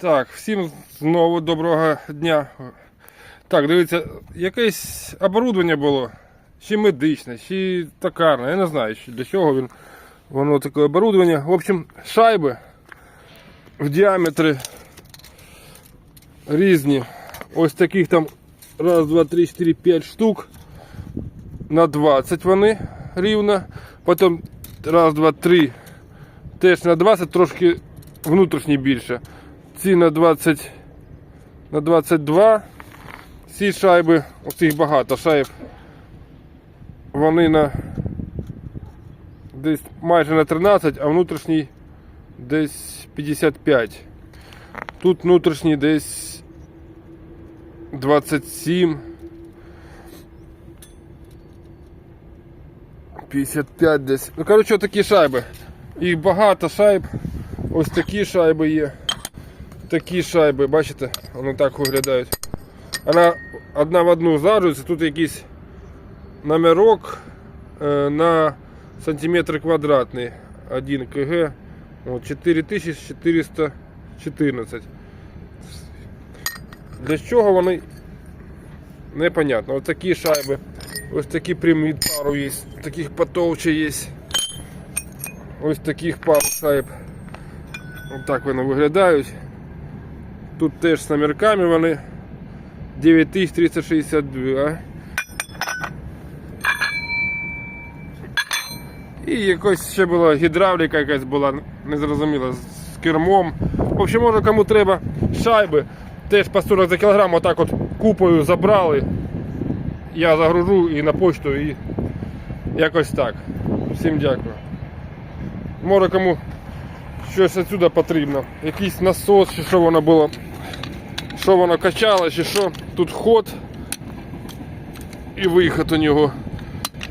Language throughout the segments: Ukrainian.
Так, всім знову доброго дня. Так, дивіться, якесь оборудовання було. Чи медичне, чи токарне, я не знаю, для чого він. Воно таке оборудовання. В общем, шайби в діаметрі різні. Ось таких там раз, два, три, чотири, п'ять штук. На 20 вони рівно. Потім раз, два, три. Теж на 20, трошки внутрішні більше. Ці на 20 на 22. Ці шайби, оцих багато шайб. Вони на десь майже на 13, а внутрішній десь 55. Тут внутрішній десь 27. 55 десь. Ну, коротше, такі шайби. Їх багато шайб. Ось такі шайби є. Такі шайби, бачите, вони так виглядають. Вона одна в одну зажується, тут якийсь номерок е, на сантиметр квадратний 1 кг. 4414. Для чого вони непонятно. Ось такі шайби. Ось такі прямі пару є. Таких потовче є. Ось таких пару шайб. Ось так вони виглядають. Тут теж з номерками вони 9362. І якось ще була гідравліка якась була, незрозуміла, з кермом. В общем, може кому треба шайби, теж по 40 за кілограм, отак от купою забрали. Я загружу і на почту, і якось так. Всім дякую. Може кому щось отсюда потрібно. Якийсь насос, чи що воно було. Що воно качало, чи що. Тут ход і виход у нього.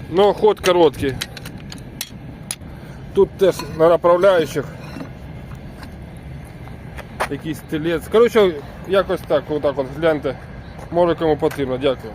Ну, ход короткий. Тут теж на направляючих. Якийсь стілець. Коротше, якось так, отак от гляньте. Може кому потрібно, дякую.